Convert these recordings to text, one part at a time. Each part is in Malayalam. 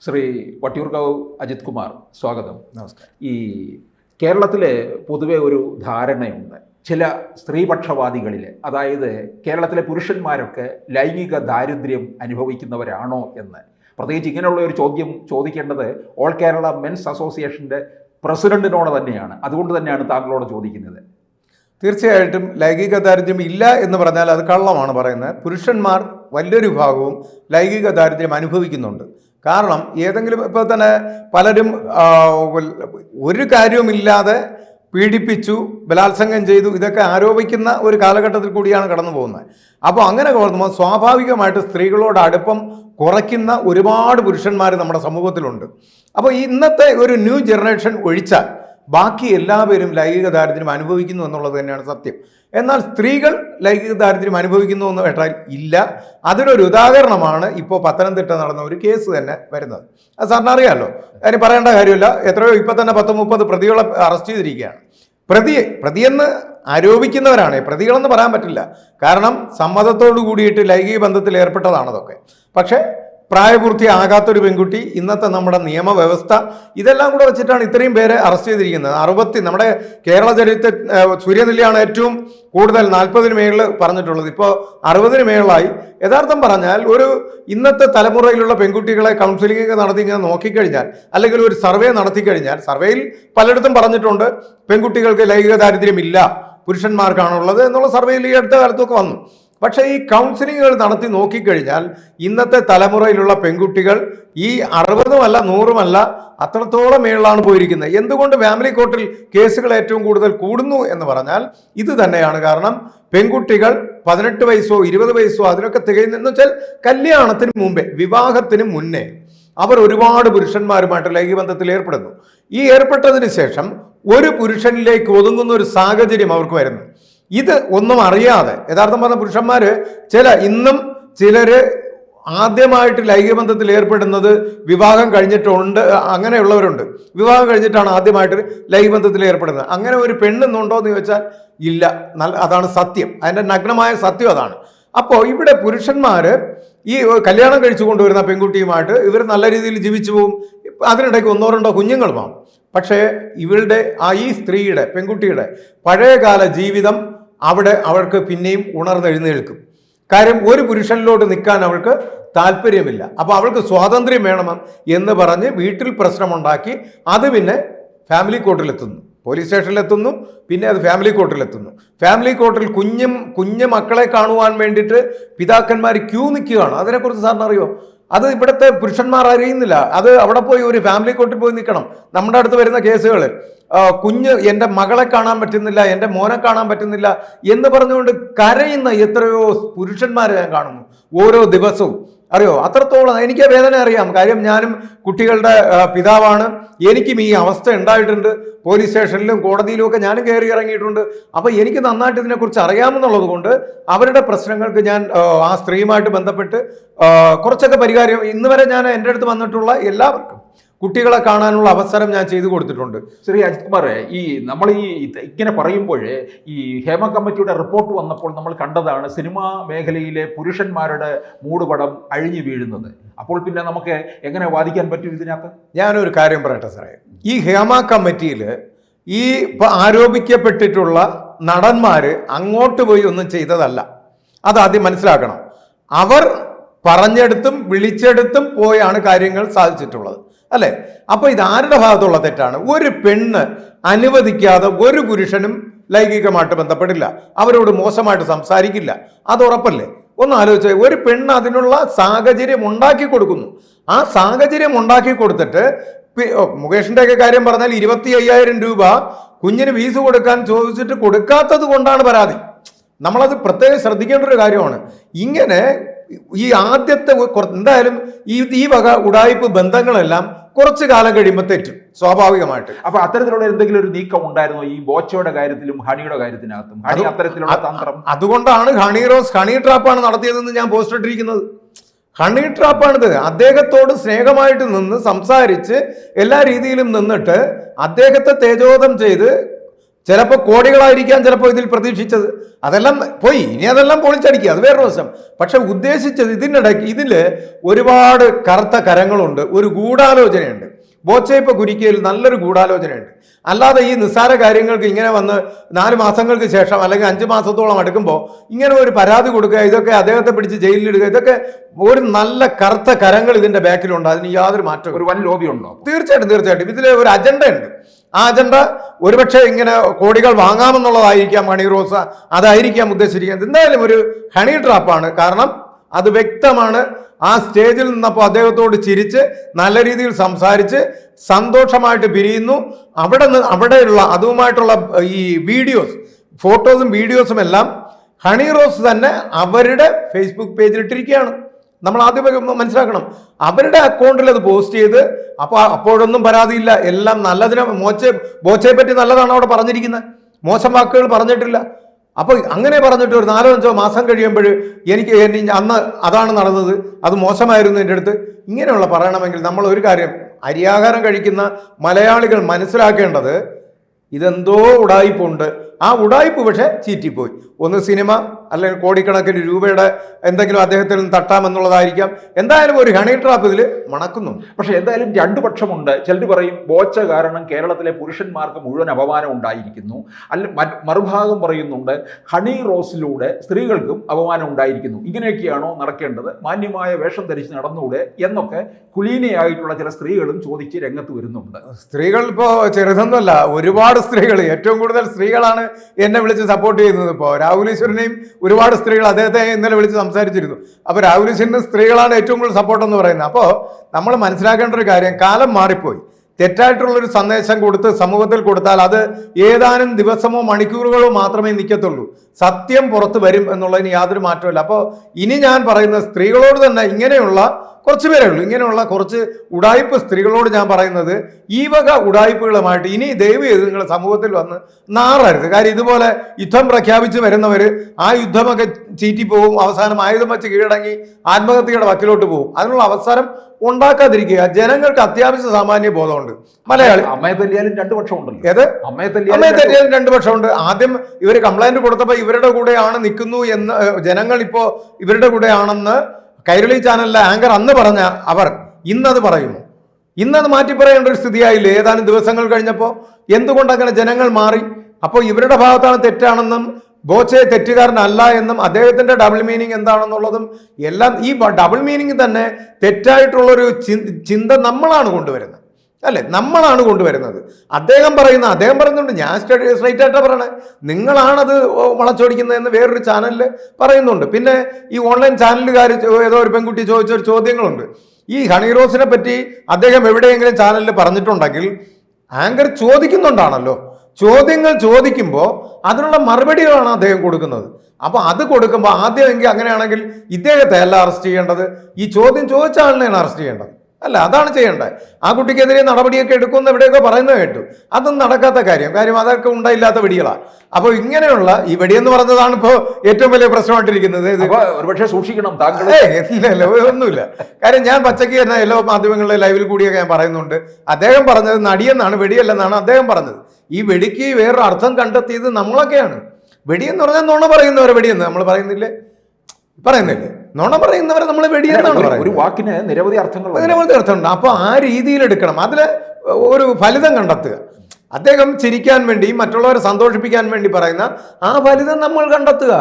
ശ്രീ വട്ടിയൂർക്കാവ് അജിത് കുമാർ സ്വാഗതം. നമസ്കാരം. ഈ കേരളത്തിലെ പൊതുവെ ഒരു ധാരണയുണ്ട്. ചില സ്ത്രീപക്ഷവാദികളിൽ അതായത് കേരളത്തിലെ പുരുഷന്മാരൊക്കെ ലൈംഗിക ദാരിദ്ര്യം അനുഭവിക്കുന്നവരാണോ എന്ന്. പ്രത്യേകിച്ച് ഇങ്ങനെയുള്ള ഒരു ചോദ്യം ചോദിക്കേണ്ടത് ഓൾ കേരള മെൻസ് അസോസിയേഷന്റെ പ്രസിഡന്റിനോട് തന്നെയാണ്. അതുകൊണ്ട് തന്നെയാണ് താങ്കളോട് ചോദിക്കുന്നത്. തീർച്ചയായിട്ടും ലൈംഗിക ദാരിദ്ര്യം ഇല്ല എന്ന് പറഞ്ഞാൽ അത് കള്ളമാണ് പറയുന്നത്. പുരുഷന്മാർ വലിയൊരു ഭാഗവും ലൈംഗിക ദാരിദ്ര്യം അനുഭവിക്കുന്നുണ്ട്. കാരണം ഏതെങ്കിലും ഇപ്പോൾ തന്നെ പലരും ഒരു കാര്യവുമില്ലാതെ പീഡിപ്പിച്ചു ബലാത്സംഗം ചെയ്തു ഇതൊക്കെ ആരോപിക്കുന്ന ഒരു കാലഘട്ടത്തിൽ കൂടിയാണ് കടന്നു പോകുന്നത്. അപ്പോൾ അങ്ങനെ നോക്കുമ്പോൾ സ്വാഭാവികമായിട്ട് സ്ത്രീകളോട് അടുപ്പം കുറയ്ക്കുന്ന ഒരുപാട് പുരുഷന്മാർ നമ്മുടെ സമൂഹത്തിലുണ്ട്. അപ്പോൾ ഇന്നത്തെ ഒരു ന്യൂ ജനറേഷൻ ഒഴിച്ചാൽ ബാക്കി എല്ലാവരും ലൈംഗിക ദാരിദ്ര്യം അനുഭവിക്കുന്നു എന്നുള്ളത് തന്നെയാണ് സത്യം. എന്നാൽ സ്ത്രീകൾ ലൈംഗിക ദാരിദ്ര്യം അനുഭവിക്കുന്നു എന്ന് കേട്ടാൽ ഇല്ല. അതിനൊരു ഉദാഹരണമാണ് ഇപ്പോൾ പത്തനംതിട്ട നടന്ന ഒരു കേസ് തന്നെ വരുന്നത്. അത് സാറിന് അറിയാമല്ലോ. അതിന് പറയേണ്ട കാര്യമില്ല. എത്രയോ ഇപ്പം തന്നെ പത്ത് മുപ്പത് പ്രതികളെ അറസ്റ്റ് ചെയ്തിരിക്കുകയാണ്. പ്രതിയെ പ്രതിയെന്ന് ആരോപിക്കുന്നവരാണ്. പ്രതികളെന്ന് പറയാൻ പറ്റില്ല. കാരണം സമ്മതത്തോടു കൂടിയിട്ട് ലൈംഗിക ബന്ധത്തിൽ ഏർപ്പെട്ടതാണ് അതൊക്കെ പക്ഷേ പ്രായപൂർത്തിയാകാത്തൊരു പെൺകുട്ടി ഇന്നത്തെ നമ്മുടെ നിയമവ്യവസ്ഥ ഇതെല്ലാം കൂടെ വെച്ചിട്ടാണ് ഇത്രയും പേരെ അറസ്റ്റ് ചെയ്തിരിക്കുന്നത്. അറുപത്തി നമ്മുടെ കേരള ചരിത്ര സൂര്യനെല്ലിയാണ് ഏറ്റവും കൂടുതൽ നാൽപ്പതിന് മേളിൽ പറഞ്ഞിട്ടുള്ളത്. ഇപ്പോൾ അറുപതിന് മേളിലായി. യഥാർത്ഥം പറഞ്ഞാൽ ഒരു ഇന്നത്തെ തലമുറയിലുള്ള പെൺകുട്ടികളെ കൗൺസിലിംഗ് ഒക്കെ നടത്തി ഇങ്ങനെ നോക്കിക്കഴിഞ്ഞാൽ അല്ലെങ്കിൽ ഒരു സർവേ നടത്തി കഴിഞ്ഞാൽ സർവേയിൽ പലയിടത്തും പറഞ്ഞിട്ടുണ്ട് പെൺകുട്ടികൾക്ക് ലൈംഗിക ദാരിദ്ര്യമില്ല പുരുഷന്മാർക്കാണുള്ളത് എന്നുള്ള സർവേയിൽ ഈ അടുത്ത കാലത്തൊക്കെ വന്നു. പക്ഷേ ഈ കൗൺസിലിങ്ങുകൾ നടത്തി നോക്കിക്കഴിഞ്ഞാൽ ഇന്നത്തെ തലമുറയിലുള്ള പെൺകുട്ടികൾ ഈ അറുപതുമല്ല നൂറുമല്ല അത്രത്തോളം മേളിലാണ് പോയിരിക്കുന്നത്. എന്തുകൊണ്ട് ഫാമിലി കോർട്ടിൽ കേസുകൾ ഏറ്റവും കൂടുതൽ കൂടുന്നു എന്ന് പറഞ്ഞാൽ ഇത് തന്നെയാണ് കാരണം പെൺകുട്ടികൾ പതിനെട്ട് വയസ്സോ ഇരുപത് വയസ്സോ അതിനൊക്കെ തികയുന്നെന്ന് വെച്ചാൽ കല്യാണത്തിന് മുമ്പേ വിവാഹത്തിന് മുന്നേ അവർ ഒരുപാട് പുരുഷന്മാരുമായിട്ട് ലൈംഗികബന്ധത്തിൽ ഏർപ്പെടുന്നു. ഈ ഏർപ്പെട്ടതിന് ശേഷം ഒരു പുരുഷനിലേക്ക് ഒതുങ്ങുന്ന ഒരു സാഹചര്യം അവർക്ക് വരുന്നു. ഇത് ഒന്നും അറിയാതെ. യഥാർത്ഥം പറഞ്ഞ പുരുഷന്മാര് ചില ഇന്നും ചിലര് ആദ്യമായിട്ട് ലൈംഗിക ബന്ധത്തിൽ ഏർപ്പെടുന്നത് വിവാഹം കഴിഞ്ഞിട്ടുണ്ട് അങ്ങനെയുള്ളവരുണ്ട്. വിവാഹം കഴിഞ്ഞിട്ടാണ് ആദ്യമായിട്ട് ലൈംഗിക ബന്ധത്തിൽ ഏർപ്പെടുന്നത്. അങ്ങനെ ഒരു പെണ്ണെന്നുണ്ടോ എന്ന് ചോദിച്ചാൽ ഇല്ല. നല്ല അതാണ് സത്യം. അതിന്റെ നഗ്നമായ സത്യം അതാണ്. അപ്പോൾ ഇവിടെ പുരുഷന്മാർ ഈ കല്യാണം കഴിച്ചു കൊണ്ടുവരുന്ന പെൺകുട്ടിയുമായിട്ട് ഇവർ നല്ല രീതിയിൽ ജീവിച്ചു പോകും അതിനിടയ്ക്ക് ഒന്നോ രണ്ടോ കുഞ്ഞുങ്ങളുമാവും. പക്ഷേ ഇവളുടെ ആ ഈ സ്ത്രീയുടെ പെൺകുട്ടിയുടെ പഴയകാല ജീവിതം അവിടെ അവൾക്ക് പിന്നെയും ഉണർന്നെഴുന്നേൽക്കും. കാര്യം ഒരു പുരുഷനിലോട്ട് നിൽക്കാൻ അവൾക്ക് താല്പര്യമില്ല. അപ്പോൾ അവൾക്ക് സ്വാതന്ത്ര്യം വേണം എന്ന് പറഞ്ഞ് വീട്ടിൽ പ്രശ്നമുണ്ടാക്കി അത് പിന്നെ ഫാമിലി കോർട്ടിലെത്തുന്നു പോലീസ് സ്റ്റേഷനിലെത്തുന്നു പിന്നെ അത് ഫാമിലി കോർട്ടിലെത്തുന്നു ഫാമിലി കോർട്ടിൽ കുഞ്ഞും കുഞ്ഞു മക്കളെ കാണുവാൻ വേണ്ടിയിട്ട് പിതാക്കന്മാർ ക്യൂ നിൽക്കുകയാണ്. അതിനെക്കുറിച്ച് സാറിന് അറിയോ? അത് ഇവിടുത്തെ പുരുഷന്മാർ അറിയുന്നില്ല. അത് അവിടെ പോയി ഒരു ഫാമിലി കോർട്ടിൽ പോയി നിൽക്കണം. നമ്മുടെ അടുത്ത് വരുന്ന കേസുകൾ കുഞ്ഞ് എന്റെ മകളെ കാണാൻ പറ്റുന്നില്ല എന്റെ മോനെ കാണാൻ പറ്റുന്നില്ല എന്ന് പറഞ്ഞുകൊണ്ട് കരയുന്ന എത്രയോ പുരുഷന്മാരെ ഞാൻ കാണുന്നു. ഓരോ ദിവസവും അറിയോ? അത്രത്തോളം എനിക്ക് വേദന അറിയാം. കാര്യം ഞാനും കുട്ടികളുടെ പിതാവാണ്. എനിക്കും ഈ അവസ്ഥ ഉണ്ടായിട്ടുണ്ട്. പോലീസ് സ്റ്റേഷനിലും കോടതിയിലും ഒക്കെ ഞാനും കയറി ഇറങ്ങിയിട്ടുണ്ട്. അപ്പോൾ എനിക്ക് നന്നായിട്ട് ഇതിനെക്കുറിച്ച് അറിയാമെന്നുള്ളത് കൊണ്ട് അവരുടെ പ്രശ്നങ്ങൾക്ക് ഞാൻ ആ സ്ത്രീയുമായിട്ട് ബന്ധപ്പെട്ട് കുറച്ചൊക്കെ പരിഹാരം ഇന്ന് വരെ ഞാൻ എന്റെ അടുത്ത് വന്നിട്ടുള്ള എല്ലാവർക്കും കുട്ടികളെ കാണാനുള്ള അവസരം ഞാൻ ചെയ്തു കൊടുത്തിട്ടുണ്ട്. ശ്രീ അജിത് കുമാറെ ഈ നമ്മൾ ഈ ഇങ്ങനെ പറയുമ്പോൾ ഈ ഹേമ കമ്മിറ്റിയുടെ റിപ്പോർട്ട് വന്നപ്പോൾ നമ്മൾ കണ്ടതാണ് സിനിമാ മേഖലയിലെ പുരുഷന്മാരുടെ മൂടുപടം അഴിഞ്ഞു വീഴുന്നത്. അപ്പോൾ പിന്നെ നമുക്ക് എങ്ങനെ വാദിക്കാൻ പറ്റും ഇതിനകത്ത്? ഞാനൊരു കാര്യം പറയട്ടെ സാറേ. ഈ ഹേമ കമ്മിറ്റിയിൽ ഈ ഇപ്പം ആരോപിക്കപ്പെട്ടിട്ടുള്ള നടന്മാർ അങ്ങോട്ട് പോയി ഒന്നും ചെയ്തതല്ല. അത് ആദ്യം മനസ്സിലാക്കണം. അവർ പറഞ്ഞെടുത്തും വിളിച്ചെടുത്തും പോയാണ് കാര്യങ്ങൾ സാധിച്ചിട്ടുള്ളത്. അല്ലെ? അപ്പൊ ഇത് ആരുടെ ഭാഗത്തുള്ള തെറ്റാണ്? ഒരു പെണ്ണ് അനുവദിക്കാതെ ഒരു പുരുഷനും ലൈംഗികമായിട്ട് ബന്ധപ്പെടില്ല. അവരോട് മോശമായിട്ട് സംസാരിക്കില്ല. അത് ഉറപ്പല്ലേ? ഒന്ന് ആലോചിച്ച് ഒരു പെണ്ണ് അതിനുള്ള സാഹചര്യം ഉണ്ടാക്കി കൊടുക്കുന്നു. ആ സാഹചര്യം ഉണ്ടാക്കി കൊടുത്തിട്ട് മുകേഷിന്റെ ഒക്കെ കാര്യം പറഞ്ഞാൽ ഇരുപത്തി അയ്യായിരം രൂപ കുഞ്ഞിന് ഫീസ് കൊടുക്കാൻ ചോദിച്ചിട്ട് കൊടുക്കാത്തത് കൊണ്ടാണ് പരാതി. നമ്മളത് പ്രത്യേകം ശ്രദ്ധിക്കേണ്ട ഒരു കാര്യമാണ്. ഇങ്ങനെ ഈ ആദ്യത്തെ എന്തായാലും ഈ ഈ വക ഉടായ്പ ബന്ധങ്ങളെല്ലാം കുറച്ച് കാലം കഴിയുമ്പോൾ തെറ്റും സ്വാഭാവികമായിട്ട്. അപ്പൊ അത്തരത്തിലുള്ള എന്തെങ്കിലും ഒരു നീക്കം ഉണ്ടായിരുന്നോ? ഈ ബോച്ചയുടെ കാര്യത്തിലും ഹണിയുടെ കാര്യത്തിനകത്തും? ഹണി അത് അത്തരത്തിലുള്ള തന്ത്രം? അതുകൊണ്ടാണ് ഹണി റോസ് ഹണി ട്രാപ്പാണ് നടത്തിയതെന്ന് ഞാൻ പോസ്റ്റ് ഇട്ടിരിക്കുന്നത്. ഹണി ട്രാപ്പാണിത്. അദ്ദേഹത്തോട് സ്നേഹമായിട്ട് നിന്ന് സംസാരിച്ച് എല്ലാ രീതിയിലും നിന്നിട്ട് അദ്ദേഹത്തെ തേജോധം ചെയ്ത് ചിലപ്പോൾ കോടികളായിരിക്കാം ചിലപ്പോൾ ഇതിൽ പ്രതീക്ഷിച്ചത്. അതെല്ലാം പോയി. ഇനി അതെല്ലാം പൊളിച്ചടിക്കുക. അത് വേറൊരു വശം പക്ഷെ ഉദ്ദേശിച്ചത് ഇതിനിടയ്ക്ക് ഇതിൽ ഒരുപാട് കറുത്ത കരങ്ങളുണ്ട്. ഒരു ഗൂഢാലോചനയുണ്ട്. ബോച്ചയപ്പ കുരിക്കയിൽ നല്ലൊരു ഗൂഢാലോചനയുണ്ട്. അല്ലാതെ ഈ നിസ്സാര കാര്യങ്ങൾക്ക് ഇങ്ങനെ വന്ന് നാല് മാസങ്ങൾക്ക് ശേഷം അല്ലെങ്കിൽ അഞ്ച് മാസത്തോളം അടുക്കുമ്പോൾ ഇങ്ങനെ ഒരു പരാതി കൊടുക്കുക ഇതൊക്കെ അദ്ദേഹത്തെ പിടിച്ച് ജയിലിലിടുക ഇതൊക്കെ ഒരു നല്ല കറുത്ത കരങ്ങൾ ഇതിന്റെ ബാക്കിലുണ്ട്. അതിന് യാതൊരു മാറ്റവും ഒരു വൻ ലോബി ഉണ്ടോ തീർച്ചയായിട്ടും തീർച്ചയായിട്ടും. ഇതിൽ ഒരു അജണ്ട ഉണ്ട് ആ അജണ്ട ഒരുപക്ഷെ ഇങ്ങനെ കോടികൾ വാങ്ങാമെന്നുള്ളതായിരിക്കാം ഹണി റോസ. അതായിരിക്കാം ഉദ്ദേശിച്ചിരിക്കുന്നത്. എന്തായാലും ഒരു ഹണി ട്രാപ്പാണ് കാരണം അത് വ്യക്തമാണ്. ആ സ്റ്റേജിൽ നിന്നപ്പോൾ അദ്ദേഹത്തോട് ചിരിച്ച് നല്ല രീതിയിൽ സംസാരിച്ച് സന്തോഷമായിട്ട് പിരിയുന്നു. അവിടെ നിന്ന് അവിടെയുള്ള അതുമായിട്ടുള്ള ഈ വീഡിയോസ് ഫോട്ടോസും വീഡിയോസും എല്ലാം ഹണി റോസ് തന്നെ അവരുടെ ഫേസ്ബുക്ക് പേജിൽ ഇട്ടിരിക്കുകയാണ്. നമ്മൾ ആദ്യം മനസ്സിലാക്കണം. അവരുടെ അക്കൗണ്ടിൽ അത് പോസ്റ്റ് ചെയ്ത് അപ്പോൾ അപ്പോഴൊന്നും പരാതിയില്ല. എല്ലാം നല്ലതിനെ മോച്ച ബോച്ചയെ പറ്റി നല്ലതാണ് അവിടെ പറഞ്ഞിരിക്കുന്നത്. മോശം വാക്കുകൾ പറഞ്ഞിട്ടില്ല. അപ്പോൾ അങ്ങനെ പറഞ്ഞിട്ട് ഒരു നാലോ അഞ്ചോ മാസം കഴിയുമ്പോൾ എനിക്ക് എനി- അന്ന് അതാണ് നടന്നത്. അത് മോശമായിരുന്നു എന്റെ അടുത്ത്. ഇങ്ങനെയുള്ള പറയണമെങ്കിൽ നമ്മൾ ഒരു കാര്യം അരിയാഹാരം കഴിക്കുന്ന മലയാളികൾ മനസ്സിലാക്കേണ്ടത് ഇതെന്തോ ഉടായിപ്പുണ്ട്. ആ ഉടായ്പ് പക്ഷേ ചീറ്റിപ്പോയി. ഒന്ന് സിനിമ അല്ലെങ്കിൽ കോടിക്കണക്കിന് രൂപയുടെ എന്തെങ്കിലും അദ്ദേഹത്തിൽ നിന്ന് തട്ടാമെന്നുള്ളതായിരിക്കാം. എന്തായാലും ഒരു ഹണി ട്രാപ്പ് ഇതിൽ മണക്കുന്നുണ്ട്. പക്ഷെ എന്തായാലും രണ്ടു പക്ഷമുണ്ട്. ചിലർ പറയും ബോച്ച കാരണം കേരളത്തിലെ പുരുഷന്മാർക്ക് മുഴുവൻ അപമാനം ഉണ്ടായിരിക്കുന്നു. അല്ല മറുഭാഗം പറയുന്നുണ്ട് ഹണി റോസിലൂടെ സ്ത്രീകൾക്കും അപമാനം ഉണ്ടായിരിക്കുന്നു. ഇങ്ങനെയൊക്കെയാണോ നടക്കേണ്ടത്? മാന്യമായ വേഷം ധരിച്ച് നടന്നുകൂടെ എന്നൊക്കെ കുലീനയായിട്ടുള്ള ചില സ്ത്രീകളും ചോദിച്ച് രംഗത്ത് വരുന്നുണ്ട്. സ്ത്രീകൾ ഇപ്പോൾ ചെറുതൊന്നുമല്ല ഒരുപാട് സ്ത്രീകൾ ഏറ്റവും കൂടുതൽ സ്ത്രീകളാണ് എന്നെ വിളിച്ച് സപ്പോർട്ട് ചെയ്യുന്നത് ഇപ്പോൾ രാഹുൽ ഈശ്വരനെയും ഒരുപാട് സ്ത്രീകൾ അദ്ദേഹത്തെ ഇന്നലെ വിളിച്ച് സംസാരിച്ചിരുന്നു. അപ്പോൾ രാഹുൽ സ്ത്രീകളാണ് ഏറ്റവും കൂടുതൽ സപ്പോർട്ട് എന്ന് പറയുന്നത്. അപ്പോൾ നമ്മൾ മനസ്സിലാക്കേണ്ട ഒരു കാര്യം കാലം മാറിപ്പോയി. തെറ്റായിട്ടുള്ളൊരു സന്ദേശം കൊടുത്ത് സമൂഹത്തിൽ കൊടുത്താൽ അത് ഏതാനും ദിവസമോ മണിക്കൂറുകളോ മാത്രമേ നിൽക്കത്തുള്ളൂ സത്യം പുറത്ത് വരും എന്നുള്ളതിന് യാതൊരു മാറ്റമില്ല അപ്പോൾ ഇനി ഞാൻ പറയുന്ന സ്ത്രീകളോട് തന്നെ ഇങ്ങനെയുള്ള കുറച്ച് പേരേ ഉള്ളൂ. ഇങ്ങനെയുള്ള കുറച്ച് ഉടായ്പ സ്ത്രീകളോട് ഞാൻ പറയുന്നത് ഈ വക ഉടായ്പകളുമായിട്ട് ഇനി ദൈവം ചെയ്ത് നിങ്ങൾ സമൂഹത്തിൽ വന്ന് നാറരുത്. കാര്യം ഇതുപോലെ യുദ്ധം പ്രഖ്യാപിച്ച് വരുന്നവർ ആ യുദ്ധമൊക്കെ ചീറ്റിപ്പോവും അവസാനം ആയുധം വെച്ച് കീഴടങ്ങി ആത്മഹത്യയുടെ വക്കിലോട്ട് പോകും. അതിനുള്ള അവസരം ഉണ്ടാക്കാതിരിക്കുക. ജനങ്ങൾക്ക് അത്യാവശ്യ സാമാന്യ ബോധമുണ്ട്. മലയാളി അമ്മയെ തല്ലിയാലും രണ്ടു പക്ഷമുണ്ടല്ലോ ഏത്? അമ്മയെ അമ്മയെ തല്ലിയാലും രണ്ടു പക്ഷമുണ്ട്. ആദ്യം ഇവർ കംപ്ലൈന്റ് കൊടുത്തപ്പോൾ ഇവരുടെ കൂടെയാണ് നിൽക്കുന്നു എന്ന് ജനങ്ങൾ ഇപ്പോൾ ഇവരുടെ കൂടെയാണെന്ന് കൈരളി ചാനലിലെ ആങ്കർ അന്ന് പറഞ്ഞ അവർ ഇന്നത് പറയുന്നു. ഇന്നത് മാറ്റി പറയേണ്ട ഒരു സ്ഥിതിയായില്ലേ? ഏതാനും ദിവസങ്ങൾ കഴിഞ്ഞപ്പോൾ എന്തുകൊണ്ട് അങ്ങനെ ജനങ്ങൾ മാറി? അപ്പോൾ ഇവരുടെ ഭാഗത്താണ് തെറ്റാണെന്നും ബോച്ചെ തെറ്റുകാരനല്ല എന്നും അദ്ദേഹത്തിന്റെ ഡബിൾ മീനിങ് എന്താണെന്നുള്ളതും എല്ലാം ഈ ഡബിൾ മീനിങ് തന്നെ തെറ്റായിട്ടുള്ളൊരു ചിന്ത നമ്മളാണ് കൊണ്ടുവരുന്നത്. അല്ലെ? നമ്മളാണ് കൊണ്ടുവരുന്നത്. അദ്ദേഹം പറയുന്ന അദ്ദേഹം പറയുന്നുണ്ട് ഞാൻ സ്റ്റഡി സ്ട്രൈറ്റ് ആയിട്ടാണ് പറയണേ. നിങ്ങളാണത് വളച്ചൊടിക്കുന്നതെന്ന് വേറൊരു ചാനലിൽ പറയുന്നുണ്ട്. പിന്നെ ഈ ഓൺലൈൻ ചാനലുകാർ ഏതോ ഒരു പെൺകുട്ടി ചോദിച്ച ഒരു ചോദ്യങ്ങളുണ്ട്. ഈ ഹണി റോസിനെ പറ്റി അദ്ദേഹം എവിടെയെങ്കിലും ചാനലിൽ പറഞ്ഞിട്ടുണ്ടെങ്കിൽ ആങ്കർ ചോദിക്കുന്നുണ്ടാണല്ലോ. ചോദ്യങ്ങൾ ചോദിക്കുമ്പോൾ അതിനുള്ള മറുപടികളാണ് അദ്ദേഹം കൊടുക്കുന്നത്. അപ്പോൾ അത് കൊടുക്കുമ്പോൾ ആദ്യം എങ്കിൽ അങ്ങനെയാണെങ്കിൽ ഇദ്ദേഹത്തെ അല്ല അറസ്റ്റ് ചെയ്യേണ്ടത്? ഈ ചോദ്യം ചോദിച്ച ആളിനെയാണ് അറസ്റ്റ് ചെയ്യേണ്ടത്. അല്ല അതാണ് ചെയ്യേണ്ടത്. ആ കുട്ടിക്കെതിരെ നടപടിയൊക്കെ എടുക്കുമെന്ന് എവിടെയൊക്കെ പറയുന്നത് കേട്ടു. അതൊന്നും നടക്കാത്ത കാര്യം. കാര്യം അതൊക്കെ ഉണ്ടായില്ലാത്ത വെടികളാണ് അപ്പോൾ ഇങ്ങനെയുള്ള ഈ വെടിയെന്ന് പറഞ്ഞതാണ് ഇപ്പോൾ ഏറ്റവും വലിയ പ്രശ്നമായിട്ടിരിക്കുന്നത്. ഒരുപക്ഷെ സൂക്ഷിക്കണം താങ്കൾ ഒന്നുമില്ല. കാര്യം ഞാൻ പച്ചയ്ക്ക് തന്നെ എല്ലാ മാധ്യമങ്ങളിലെ ലൈവിൽ കൂടിയൊക്കെ ഞാൻ പറയുന്നുണ്ട്. അദ്ദേഹം പറഞ്ഞത് നടിയെന്നാണ് വെടിയല്ലെന്നാണ് അദ്ദേഹം പറഞ്ഞത്. ഈ വെടിക്ക് വേറൊരു അർത്ഥം കണ്ടെത്തിയത് നമ്മളൊക്കെയാണ്. വെടിയെന്ന് പറഞ്ഞാൽ നുണ പറയുന്നവരെ വെടിയെന്ന് നമ്മൾ പറയുന്നില്ലേ? പറയുന്നില്ലേ? നുണ പറയുന്നവരെ നമ്മൾ വെടിയെന്നാണ് ഒരു- വാക്കിന് നിരവധി അർത്ഥങ്ങൾ നിരവധി അർത്ഥമുണ്ട് അപ്പോൾ ആ രീതിയിൽ എടുക്കണം അതിൽ ഒരു ഫലിതം കണ്ടെത്തുക. അദ്ദേഹം ചിരിക്കാൻ വേണ്ടി മറ്റുള്ളവരെ സന്തോഷിപ്പിക്കാൻ വേണ്ടി പറയുന്ന ആ ഫലിതം നമ്മൾ കണ്ടെത്തുക.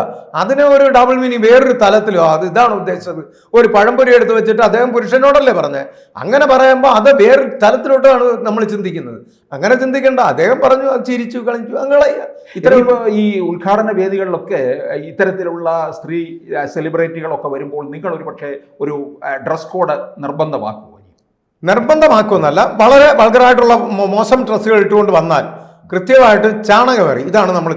അതിന് ഒരു ഡബിൾ മീനിങ് വേറൊരു തലത്തിലോ അത് ഇതാണ് ഉദ്ദേശിച്ചത്. ഒരു പഴംപൊരി എടുത്ത് വെച്ചിട്ട് അദ്ദേഹം പുരുഷനോടല്ലേ പറഞ്ഞത് അങ്ങനെ പറയുമ്പോൾ അത് വേറൊരു തലത്തിലോട്ടാണ് നമ്മൾ ചിന്തിക്കുന്നത്. അങ്ങനെ ചിന്തിക്കേണ്ട. അദ്ദേഹം പറഞ്ഞു അത് ചിരിച്ചു കളിച്ചു അങ്ങനെ ഇത്തരം ഈ ഉദ്ഘാടന വേദികളിലൊക്കെ ഇത്തരത്തിലുള്ള സ്ത്രീ സെലിബ്രിറ്റികളൊക്കെ വരുമ്പോൾ നിങ്ങൾ ഒരു പക്ഷേ ഒരു ഡ്രസ് കോഡ് നിർബന്ധമാക്കുമോ ഇനി? നിർബന്ധമാക്കുമെന്നല്ല വളരെ വൾഗറായിട്ടുള്ള മോശം ഡ്രസ്സുകൾ ഇട്ടുകൊണ്ട് വന്നാൽ കൃത്യമായിട്ട് ചാണകമേറി ഇതാണ് നമ്മൾ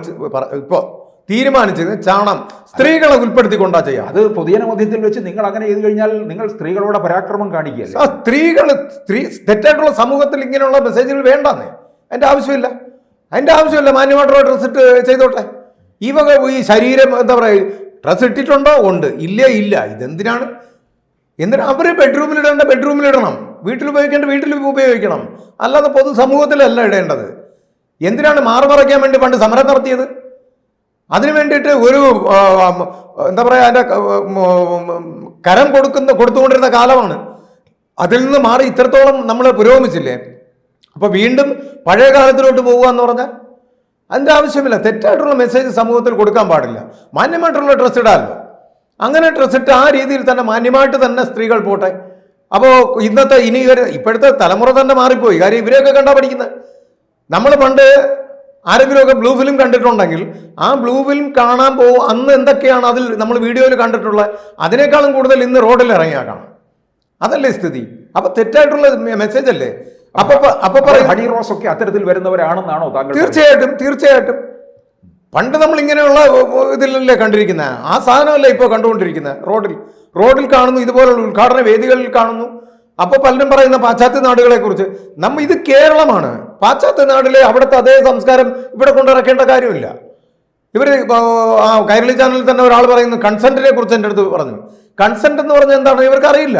ഇപ്പോൾ തീരുമാനിച്ചത് ചാണം. സ്ത്രീകളെ ഉൾപ്പെടുത്തിക്കൊണ്ടാ ചെയ്യാം അത് പൊതുജന മധ്യത്തിൽ വെച്ച് നിങ്ങൾ അങ്ങനെ ചെയ്തു കഴിഞ്ഞാൽ നിങ്ങൾ സ്ത്രീകളോട് പരാക്രമം കാണിക്കുക സ്ത്രീകൾ സ്ത്രീ തെറ്റായിട്ടുള്ള സമൂഹത്തിൽ ഇങ്ങനെയുള്ള മെസ്സേജുകൾ വേണ്ടെന്നേ. അതിന്റെ ആവശ്യമില്ല. അതിന്റെ ആവശ്യമില്ല. മാന്യമായിട്ടുള്ള ഡ്രസ്സ് ഇട്ട് ചെയ്തോട്ടെ. ഈ വക ഈ ശരീരം എന്താ പറയുക ഡ്രസ്സ് ഇട്ടിട്ടുണ്ടോ? ഉണ്ട്. ഇല്ലേ? ഇല്ല. ഇതെന്തിനാണ്? എന്തിനാ അവർ ബെഡ്റൂമിൽ ഇടേണ്ട ബെഡ്റൂമിൽ ഇടണം? വീട്ടിൽ ഉപയോഗിക്കേണ്ട വീട്ടിൽ ഉപയോഗിക്കണം. അല്ലാതെ പൊതു സമൂഹത്തിലല്ല ഇടേണ്ടത്. എന്തിനാണ് മാറുമറയ്ക്കാൻ വേണ്ടി പണ്ട് സമരം നടത്തിയത്? അതിനു വേണ്ടിയിട്ട് ഒരു എന്താ പറയുക അതിന്റെ കരം കൊടുക്കുന്ന കൊടുത്തുകൊണ്ടിരുന്ന കാലമാണ്. അതിൽ നിന്ന് മാറി ഇത്രത്തോളം നമ്മൾ പുരോഗമിച്ചില്ലേ? അപ്പോൾ വീണ്ടും പഴയ കാലത്തിലോട്ട് പോകുക എന്ന് പറഞ്ഞാൽ അതിന്റെ ആവശ്യമില്ല. തെറ്റായിട്ടുള്ള മെസ്സേജ് സമൂഹത്തിൽ കൊടുക്കാൻ പാടില്ല. മാന്യമായിട്ടുള്ള ഡ്രസ്സ് ഇടാമല്ലോ. അങ്ങനെ ഡ്രസ്സിട്ട് ആ രീതിയിൽ തന്നെ മാന്യമായിട്ട് തന്നെ സ്ത്രീകൾ പോട്ടെ. അപ്പോൾ ഇന്നത്തെ ഇനി ഒരു ഇപ്പോഴത്തെ തലമുറ തന്നെ മാറിപ്പോയി. കാര്യം ഇവരെയൊക്കെ കണ്ടാ പഠിക്കുന്നത്. നമ്മൾ പണ്ട് ആരെങ്കിലുമൊക്കെ ബ്ലൂ ഫിലിം കണ്ടിട്ടുണ്ടെങ്കിൽ ആ ബ്ലൂ ഫിലിം കാണാൻ പോകും അന്ന് എന്തൊക്കെയാണ് അതിൽ നമ്മൾ വീഡിയോയിൽ കണ്ടിട്ടുള്ളത് അതിനേക്കാളും കൂടുതൽ ഇന്ന് റോഡിൽ ഇറങ്ങിയാൽ കാണാം. അതല്ലേ സ്ഥിതി. അപ്പൊ തെറ്റായിട്ടുള്ള മെസ്സേജ് അല്ലേ? അപ്പൊ അപ്പൊ പറയും. ഹണി റോസ് ഒക്കെ അത്തരത്തിൽ വരുന്നവരാണെന്നാണോ താങ്കൾ തീർച്ചയായിട്ടും തീർച്ചയായിട്ടും. പണ്ട് നമ്മൾ ഇങ്ങനെയുള്ള ഇതിലല്ലേ കണ്ടിരിക്കുന്നത് ആ സാധനമല്ലേ ഇപ്പോൾ കണ്ടുകൊണ്ടിരിക്കുന്നത് റോഡിൽ. റോഡിൽ കാണുന്നു ഇതുപോലുള്ള ഉദ്ഘാടന വേദികളിൽ കാണുന്നു. അപ്പോൾ പലരും പറയുന്ന പാശ്ചാത്യ നാടുകളെ കുറിച്ച് നമ്മ ഇത് കേരളമാണ്. പാശ്ചാത്യ നാടിലെ അവിടുത്തെ അതേ സംസ്കാരം ഇവിടെ കൊണ്ടിറക്കേണ്ട കാര്യമില്ല. ഇവർ ആ കൈരളി ചാനലിൽ തന്നെ ഒരാൾ പറയുന്നു കൺസെന്റിനെ കുറിച്ച് എന്റെ അടുത്ത് പറഞ്ഞു. കൺസെന്റ് എന്ന് പറഞ്ഞാൽ എന്താണ്? ഇവർക്ക് അറിയില്ല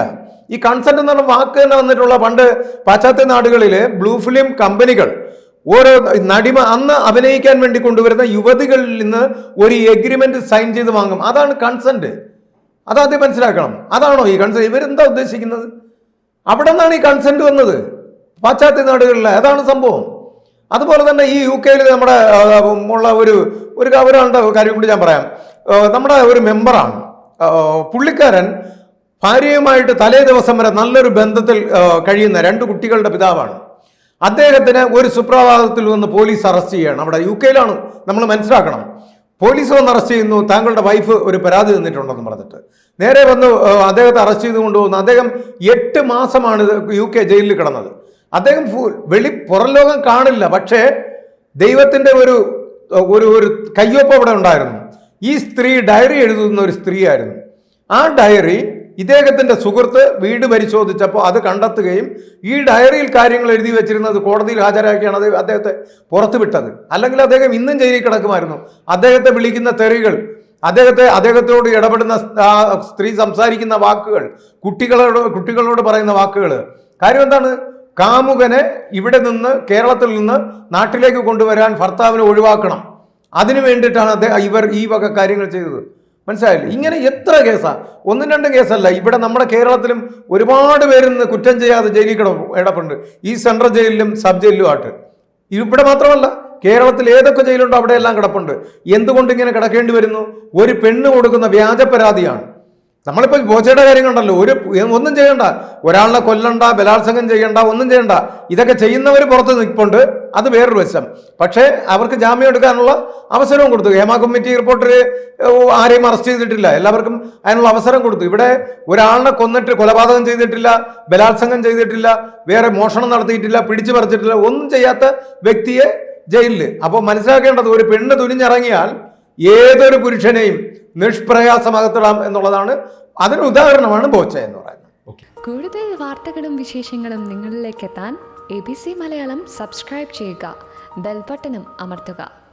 ഈ കൺസെന്റ് എന്ന് പറഞ്ഞ വാക്ക് തന്നെ വന്നിട്ടുള്ള പണ്ട് പാശ്ചാത്യ നാടുകളിലെ ബ്ലൂ ഫിലിം കമ്പനികൾ ഓരോ നടിമ അന്ന് അഭിനയിക്കാൻ വേണ്ടി കൊണ്ടുവരുന്ന യുവതികളിൽ നിന്ന് ഒരു എഗ്രിമെന്റ് സൈൻ ചെയ്ത് വാങ്ങും. അതാണ് കൺസെന്റ് അതാദ്യം മനസ്സിലാക്കണം. അതാണോ ഈ കൺസെന്റ് ഇവരെന്താ ഉദ്ദേശിക്കുന്നത്? അവിടെ നിന്നാണ് ഈ കൺസെന്റ് വന്നത്. പാശ്ചാത്യ നാടുകളിലെ. അതാണ് സംഭവം. അതുപോലെ തന്നെ ഈ യു കെയിൽ നമ്മുടെ ഉള്ള ഒരു ഒരു ഒരാളുടെ കാര്യം കൂടി ഞാൻ പറയാം. നമ്മുടെ ഒരു മെമ്പറാണ് പുള്ളിക്കാരൻ ഭാര്യയുമായിട്ട് തലേ ദിവസം വരെ നല്ലൊരു ബന്ധത്തിൽ കഴിയുന്ന രണ്ട് കുട്ടികളുടെ പിതാവാണ്. അദ്ദേഹത്തിന് ഒരു സുപ്രഭാതത്തിൽ വന്ന് പോലീസ് അറസ്റ്റ് ചെയ്യണം. അവിടെ യു കെയിലാണ് നമ്മൾ മനസ്സിലാക്കണം. പോലീസ് വന്ന് അറസ്റ്റ് ചെയ്യുന്നു. താങ്കളുടെ വൈഫ് ഒരു പരാതി തന്നിട്ടുണ്ടെന്ന് പറഞ്ഞിട്ട്. നേരെ വന്ന് അദ്ദേഹത്തെ അറസ്റ്റ് ചെയ്ത് കൊണ്ടുപോകുന്നു. അദ്ദേഹം എട്ട് മാസമാണ് യു കെ ജയിലിൽ കിടന്നത്. അദ്ദേഹം വെളി പുറം ലോകം കാണില്ല. പക്ഷേ ദൈവത്തിന്റെ ഒരു ഒരു ഒരു കയ്യൊപ്പം അവിടെ ഉണ്ടായിരുന്നു. ഈ സ്ത്രീ ഡയറി എഴുതുന്ന ഒരു സ്ത്രീയായിരുന്നു. ആ ഡയറി ഇദ്ദേഹത്തിന്റെ സുഹൃത്ത് വീട് പരിശോധിച്ചപ്പോൾ അത് കണ്ടെത്തുകയും ഈ ഡയറിയിൽ കാര്യങ്ങൾ എഴുതി വെച്ചിരുന്നത് കോടതിയിൽ ഹാജരാക്കിയാണ് അദ്ദേഹത്തെ പുറത്തുവിട്ടത്. അല്ലെങ്കിൽ അദ്ദേഹം ഇന്നും ജയിലിൽ കിടക്കുമായിരുന്നു. അദ്ദേഹത്തെ വിളിക്കുന്ന തെറികൾ അദ്ദേഹത്തെ അദ്ദേഹത്തോട് ഇടപെടുന്ന സ്ത്രീ സംസാരിക്കുന്ന വാക്കുകൾ കുട്ടികളോട് കുട്ടികളോട് പറയുന്ന വാക്കുകൾ. കാര്യം എന്താണ്? കാമുകനെ ഇവിടെ നിന്ന് കേരളത്തിൽ നിന്ന് നാട്ടിലേക്ക് കൊണ്ടുവരാൻ ഭർത്താവിനെ ഒഴിവാക്കണം. അതിനു വേണ്ടിയിട്ടാണ് അദ്ദേഹം ഇവർ ഈ വക കാര്യങ്ങൾ ചെയ്തത്. മനസ്സിലായില്ലേ? ഇങ്ങനെ എത്ര കേസാണ് ഒന്നും രണ്ടും കേസല്ല. ഇവിടെ നമ്മുടെ കേരളത്തിലും ഒരുപാട് പേരിന്ന് കുറ്റം ചെയ്യാതെ ജയിലിൽ കിട ഈ സെൻട്രൽ ജയിലിലും സബ് ജയിലിലും ആയിട്ട് ഇവിടെ മാത്രമല്ല കേരളത്തിൽ ഏതൊക്കെ ജയിലുണ്ടോ അവിടെയെല്ലാം കിടപ്പുണ്ട്. എന്തുകൊണ്ട് ഇങ്ങനെ കിടക്കേണ്ടി വരുന്നു? ഒരു പെണ്ണ് കൊടുക്കുന്ന വ്യാജ പരാതിയാണ്. നമ്മളിപ്പോൾ ബോച്ചയുടെ കാര്യം കണ്ടല്ലോ ഒരു ഒന്നും ചെയ്യണ്ട. ഒരാളിനെ കൊല്ലണ്ട ബലാത്സംഗം ചെയ്യണ്ട ഒന്നും ചെയ്യണ്ട. ഇതൊക്കെ ചെയ്യുന്നവർ പുറത്ത് നിൽപ്പുണ്ട്. അത് വേറൊരു വശം. പക്ഷേ അവർക്ക് ജാമ്യം എടുക്കാനുള്ള അവസരവും കൊടുത്തു. ഹേമ കമ്മിറ്റി റിപ്പോർട്ടർ ആരെയും അറസ്റ്റ് ചെയ്തിട്ടില്ല. എല്ലാവർക്കും അതിനുള്ള അവസരം കൊടുത്തു. ഇവിടെ ഒരാളിനെ കൊന്നിട്ട് കൊലപാതകം ചെയ്തിട്ടില്ല ബലാത്സംഗം ചെയ്തിട്ടില്ല വേറെ മോഷണം നടത്തിയിട്ടില്ല പിടിച്ചു പറിച്ചിട്ടില്ല ഒന്നും ചെയ്യാത്ത വ്യക്തിയെ ജയിലിൽ അപ്പോൾ മനസ്സിലാക്കേണ്ടത് ഒരു പെണ്ണ് തുനിഞ്ഞിറങ്ങിയാൽ ഏതൊരു പുരുഷനെയും നിഷ്പ്രയാസം അകത്തിടാം എന്നുള്ളതാണ്. അതിന് ഉദാഹരണമാണ് ബോച്ച എന്ന് പറയുന്നത്. കൂടുതൽ വാർത്തകളും വിശേഷങ്ങളും നിങ്ങളിലേക്ക് എത്താൻ A B C Malayalam subscribe ചെയ്യുക. ബെൽബട്ടനും അമർത്തുക.